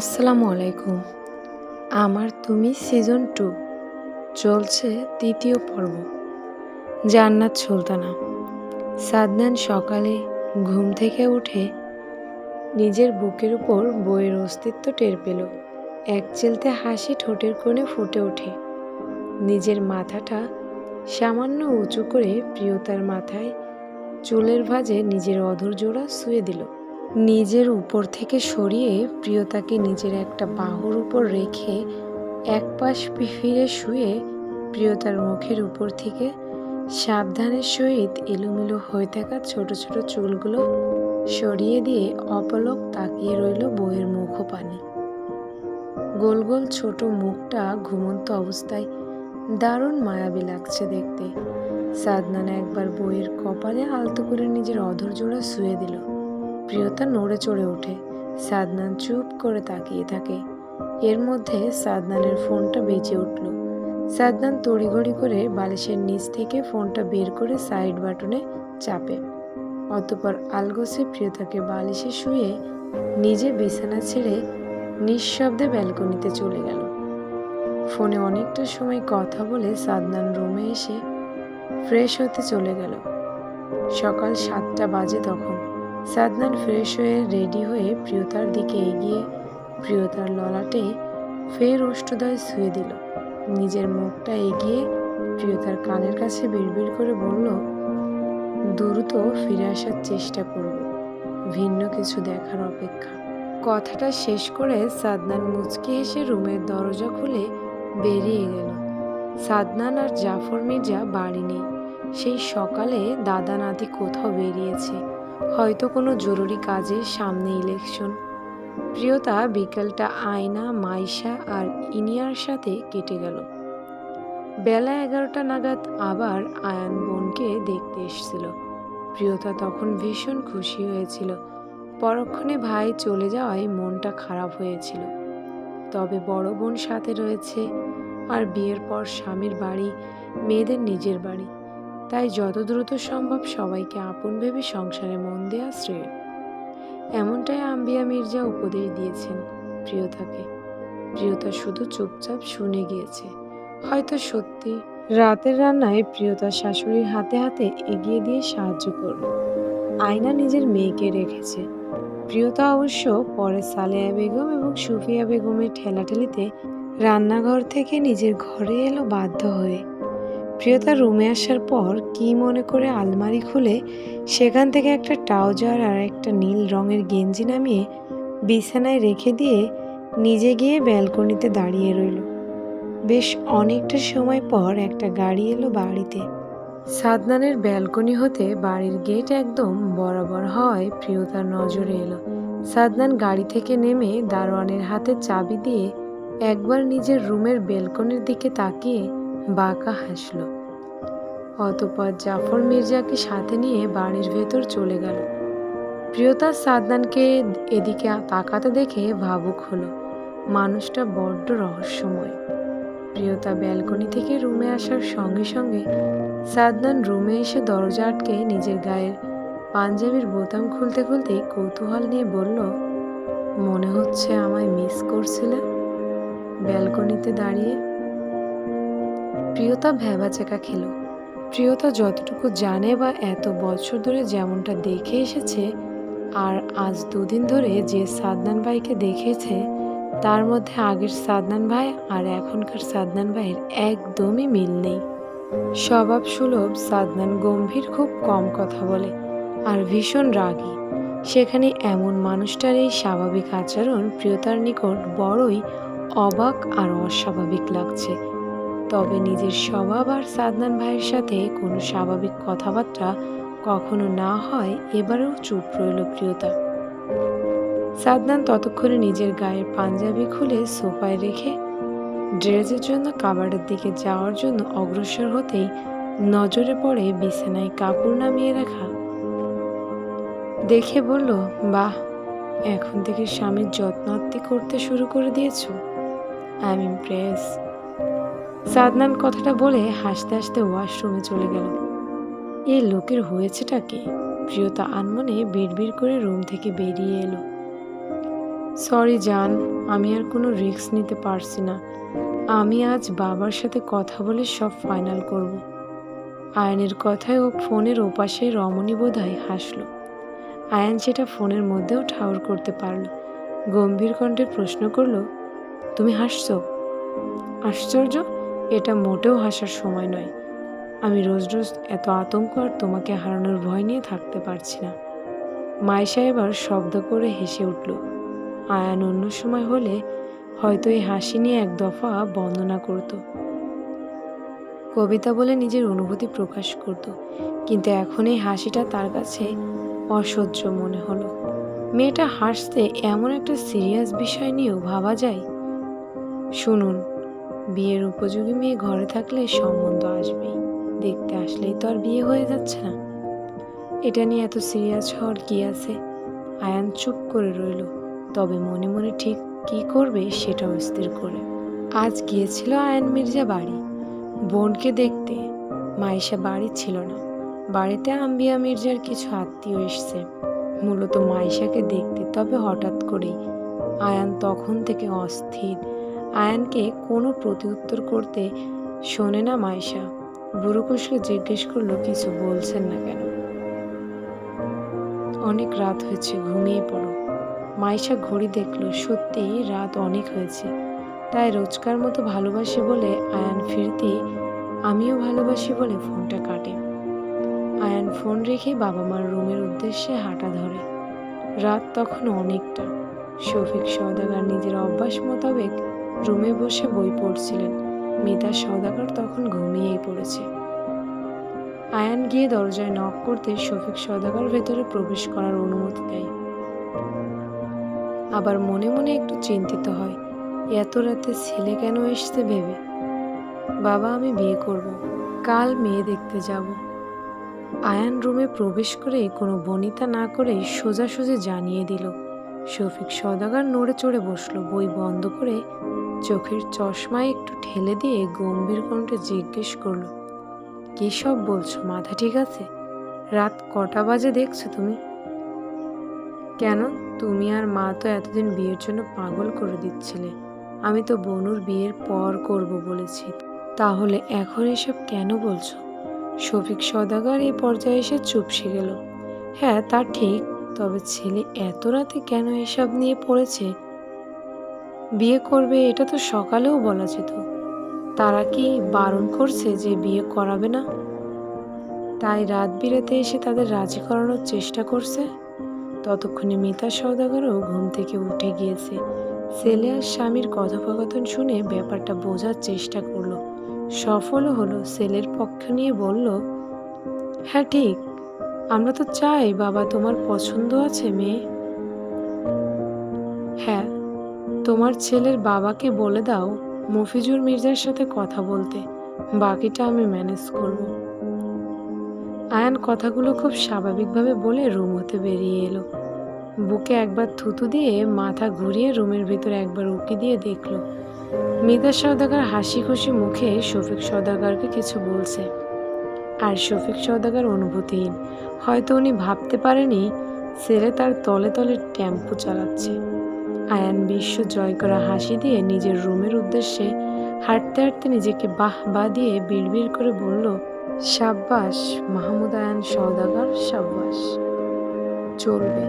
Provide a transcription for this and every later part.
আসসালামু আলাইকুম। আমার তুমি সিজন টু চলছে তৃতীয় পর্ব। জান্নাত সুলতানা। সাদনান সকালে ঘুম থেকে উঠে নিজের বুকের উপর বইয়ের অস্তিত্ব টের পেল। এক চিলতে হাসি ঠোঁটের কোণে ফুটে ওঠে। নিজের মাথাটা সামান্য উঁচু করে প্রিয়তার মাথায় চুলের ভাঁজে নিজের অধর জোড়া শুয়ে দিল। নিজের উপর থেকে সরিয়ে প্রিয়তাকে নিজের একটা বাহুর উপর রেখে এক পাশ ফিরে শুয়ে প্রিয়তার মুখের উপর থেকে সাবধানের সহিত এলোমেলো হয়ে থাকা ছোট ছোট চুলগুলো সরিয়ে দিয়ে অপলক তাকিয়ে রইল বইয়ের মুখপানে। গোল গোল ছোট মুখটা ঘুমন্ত অবস্থায় দারুণ মায়াবী লাগছে দেখতে। সাদনান একবার বইয়ের কপালে আলতো করে নিজের অধর জোড়া শুয়ে দিল। প্রিয়তা নড়ে চড়ে ওঠে। সাদনান চুপ করে তাকিয়ে থাকে। এর মধ্যে সাদনানের ফোনটা বেজে উঠল। সাদনান তড়িঘড়ি করে বালিশের নিচ থেকে ফোনটা বের করে সাইড বাটনে চাপে। অতপর আলগোসে প্রিয়তাকে বালিশে শুয়ে নিজে বিছানা ছেড়ে নিঃশব্দে ব্যালকনিতে চলে গেল। ফোনে অনেকটা সময় কথা বলে সাদনান রুমে এসে ফ্রেশ হতে চলে গেল। সকাল সাতটা বাজে তখন। সাদনান ফ্রেশ হয়ে রেডি হয়ে প্রিয়তার দিকে এগিয়ে প্রিয়তার ললাটে ফের অষ্টদয় শুয়ে দিল। নিজের মুখটা এগিয়ে প্রিয়তার কানের কাছে বিড়বিড় করে বলল, দ্রুত ফিরে আসার চেষ্টা করব। ভিন্ন কিছু দেখার অপেক্ষা। কথাটা শেষ করে সাদনান মুচকি হেসে রুমের দরজা খুলে বেরিয়ে গেল। সাদনান আর জাফর মির্জা বাড়ি নেই। সেই সকালে দাদা নাতি কোথাও বেরিয়েছে। হয়তো কোনো জরুরি কাজে সামনে ইলেকশন প্রিয়তা বিকেলটা আয়না, মাইশা আর ইনিয়ার সাথে কেটে গেল। বেলা এগারোটা নাগাদ আবার আয়ান বোনকে দেখতে এসেছিল। প্রিয়তা তখন ভীষণ খুশি হয়েছিল। পরক্ষণে ভাই চলে যাওয়ায় মনটা খারাপ হয়েছিল। তবে বড় বোন সাথে রয়েছে আর বিয়ের পর স্বামীর বাড়ি, মেয়েদের নিজের বাড়ি। তাই যত দ্রুত সম্ভব সবাইকে আপন ভেবে সংসারে মন দেয়া শ্রেয়। এমনটাই আম্বিয়া মির্জা উপদেশ দিয়েছেন প্রিয়তাকে। প্রিয়তা শুধু চুপচাপ শুনে গিয়েছে। হয়তো সত্যি রাতের রান্নায় প্রিয়তার শাশুড়ির হাতে হাতে এগিয়ে দিয়ে সাহায্য করল। আয়না নিজের মেয়েকে রেখেছে। প্রিয়তা অবশ্য পরে সালেয়া বেগম এবং সুফিয়া বেগমের ঠেলাঠেলিতে রান্নাঘর থেকে নিজের ঘরে এলো বাধ্য হয়ে। প্রিয়তা রুমে আসার পর কি মনে করে আলমারি খুলে সেখান থেকে একটা ট্রাউজার আর একটা নীল রঙের গেঞ্জি নামিয়ে বিছানায় রেখে দিয়ে নিজে গিয়ে ব্যালকনিতে দাঁড়িয়ে রইল। বেশ অনেকটা সময় পর একটা গাড়ি এলো বাড়িতে। সাদনানের ব্যালকনি হতে বাড়ির গেট একদম বরাবর হওয়ায় প্রিয়তার নজরে এলো। সাদনান গাড়ি থেকে নেমে দারোয়ানের হাতে চাবি দিয়ে একবার নিজের রুমের বেলকনির দিকে তাকিয়ে বাঁকা হাসল। অতপর জাফর মির্জাকে সাথে নিয়ে বাড়ির ভেতর চলে গেল। প্রিয়তা সাদনানকে এদিকে তাকাতে দেখে ভাবুক হলো, মানুষটা বড্ড রহস্যময়। প্রিয়তা ব্যালকনি থেকে রুমে আসার সঙ্গে সঙ্গে সাদনান রুমে এসে দরজা আটকে নিজের গায়ের পাঞ্জাবির বোতাম খুলতে খুলতে কৌতূহল নিয়ে বলল, মনে হচ্ছে আমায় মিস করছিলে? ব্যালকনিতে দাঁড়িয়ে প্রিয়তা ভ্যাবাচাকা খেল। প্রিয়তা যতটুকু জানে বা এত বছর ধরে যেমনটা দেখে এসেছে, আর আজ দুদিন ধরে যে সাদনান ভাইকে দেখেছে, তার মধ্যে আগের সাদনান ভাই আর এখনকার সাদনান ভাইয়ের একদমই মিল নেই। স্বভাব সুলভ, সাদনান গম্ভীর, খুব কম কথা বলে, আর ভীষণ রাগী। সেখানে এমন মানুষটার এই স্বাভাবিক আচরণ প্রিয়তার নিকট বড়ই অবাক আর অস্বাভাবিক লাগছে। তবে নিজের স্বভাব আর সাদনান ভাইয়ের সাথে কোনো স্বাভাবিক কথাবার্তা কখনো না হয় এবারেও চুপ রইল প্রিয়তা। সাদনান ততক্ষণে নিজের গায়ের পাঞ্জাবি খুলে সোফায় রেখে ড্রেসের জন্য কাবারের দিকে যাওয়ার জন্য অগ্রসর হতেই নজরে পড়ে বিছানায় কাপড় নামিয়ে রাখা। দেখে বলল, বাহ, এখন থেকে স্বামীর যত্নার্থী করতে শুরু করে দিয়েছ। আই এম ইমপ্রেস সাদনান কথাটা বলে হাসতে হাসতে ওয়াশরুমে চলে গেল। এ লোকের হয়েছেটা কি? প্রিয়তা আনমনে বিড়বিড় করে রুম থেকে বেরিয়ে এলো। সরি জান, আমি আর কোনো রিস্ক নিতে পারছি না। আমি আজ বাবার সাথে কথা বলে সব ফাইনাল করব। আয়নের কথায় ও ফোনের ওপাশে রমণী বোধহয় হাসলো। আয়ান সেটা ফোনের মধ্যেও ঠাউর করতে পারল। গম্ভীর কণ্ঠে প্রশ্ন করল, তুমি হাসছো? আশ্চর্য এটা মোটেও হাসার সময় নয়। আমি রোজ রোজ এত আতঙ্ক আর তোমাকে হারানোর ভয় নিয়ে থাকতে পারছি না। মাইশা এবার শব্দ করে হেসে উঠল। আয়ান অন্য সময় হলে হয়তো এই হাসি নিয়ে এক দফা বন্দনা করত। কবিতা বলে নিজের অনুভূতি প্রকাশ করত, কিন্তু এখন এই হাসিটা তার কাছে অসহ্য মনে হলো। মেয়েটা হাসতে এমন একটা সিরিয়াস বিষয় নিয়েও ভাবা যায়। শুনুন বিয়ের উপযোগী মেয়ে ঘরে থাকলে সম্বন্ধ আসবেই। দেখতে আসলেই তো আর বিয়ে হয়ে যাচ্ছে না। এটা নিয়ে এত সিরিয়াস হওয়ার কি আছে? আয়ান চুপ করে রইল। তবে মনে মনে ঠিক কি করবে সেটাও স্থির করে। আজ গিয়েছিল আয়ান মির্জা বাড়ি। বোনকে দেখতে মাইশা বাড়ি ছিল না। বাড়িতে আম্বিয়া মির্জার কিছু আত্মীয় এসছে। মূলত মাইশাকে দেখতে তবে হঠাৎ করেই। আয়ান তখন থেকে অস্থির আয়ানকে কোনো প্রতিউত্তর করতে শোনে না মাইশা বুড়োকুশকে জিজ্ঞেস করল, কিছু বলছেন না কেন? অনেক রাত হয়েছে, ঘুমিয়ে পড়ো। মাইশা ঘড়ি দেখল, সত্যি রাত অনেক হয়েছে। তাই রোজকার মতো ভালোবাসে বলে আয়ান ফিরতি, আমিও ভালোবাসি বলে ফোনটা কাটে। আয়ান ফোন রেখে বাবা মার রুমের উদ্দেশ্যে হাঁটা ধরে। রাত তখন অনেকটা। শফিক সওদাগার নিজের অভ্যাস মোতাবেক রুমে বসে বই পড়ছিলেন। মিতা সওদাগর তখন ঘুমিয়েই পড়েছে। আয়ান গিয়ে দরজায় নক করতে শফিক সওদাগর ভেতরে প্রবেশ করার অনুমতি দেয়। আবার মনে মনে একটু চিন্তিত হয়, এত রাতে ছেলে কেন এসছে ভেবে? বাবা, আমি বিয়ে করব, কাল মেয়ে দেখতে যাব। আয়ান রুমে প্রবেশ করে কোনো বনিতা না করে সোজাসুজি জানিয়ে দিল শফিক সদাগার নড়ে চড়ে বসল, বই বন্ধ করে চোখের চশমায় একটু ঠেলে দিয়ে গম্ভীর কণ্ঠে জিজ্ঞেস করল, কী সব বলছো? মাথা ঠিক আছে? রাত কটা বাজে দেখছ তুমি? কেন? তুমি আর মা তো এতদিন বিয়ের জন্য পাগল করে দিচ্ছিলে। আমি তো বনুর বিয়ের পর করব বলেছি। তাহলে এখন এসব কেন বলছো? শফিক সদাগর এই পর্যায়ে এসে চুপসে গেল। হ্যাঁ তা ঠিক। তবে ছেলে এত রাতে কেন এসব নিয়ে পড়েছে? বিয়ে করবে এটা তো সকালেও বলা যেত। তারা কি বারণ করছে যে বিয়ে করাবে না? তাই রাত বিরাতে এসে তাদের রাজি করানোর চেষ্টা করছে। ততক্ষণে মিতা সওদাগরও ঘুম থেকে উঠে গিয়েছে। ছেলে আর স্বামীর কথোপকথন শুনে ব্যাপারটা বোঝার চেষ্টা করল। সফলও হলো। ছেলের পক্ষ নিয়ে বলল হ্যাঁ ঠিক। আমরা তো চাই বাবা তোমার পছন্দ আছে, মেয়ে। হ্যাঁ তোমার ছেলের বাবাকে বলে দাও মফিজুর মির্জার সাথে কথা বলতে। বাকিটা আমি ম্যানেজ করব। আয়ান কথাগুলো খুব স্বাভাবিকভাবে বলে রুম হতে বেরিয়ে এলো। বুকে একবার থুতু দিয়ে মাথা ঘুরিয়ে রুমের ভিতরে একবার উঁকি দিয়ে দেখল। মিতা সওদাগর হাসি খুশি মুখে শফিক সওদাগরকে কিছু বলছে। আর শফিক সওদাগর অনুভূতিহীন। হয়তো উনি ভাবতে পারেনি ছেলে তার তলে তলে টেম্পো চালাচ্ছে। আয়ান বিশ্ব জয় করা হাসি দিয়ে নিজের রুমের উদ্দেশ্যে হাঁটতে হাঁটতে নিজেকে বাহ বা দিয়ে বিড়বিড় করে বলল, সাব্বাস, মাহমুদ আয়ান সওদাগর, সাব্বাস। চলবে।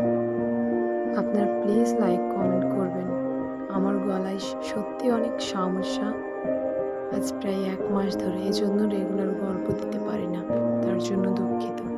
আপনার প্লিজ লাইক, কমেন্ট করবেন। আমার গলায় সত্যি অনেক সমস্যা। আজ প্রায় এক মাস ধরে এই জন্য রেগুলার গল্প দিতে পারি না। তার জন্য দুঃখ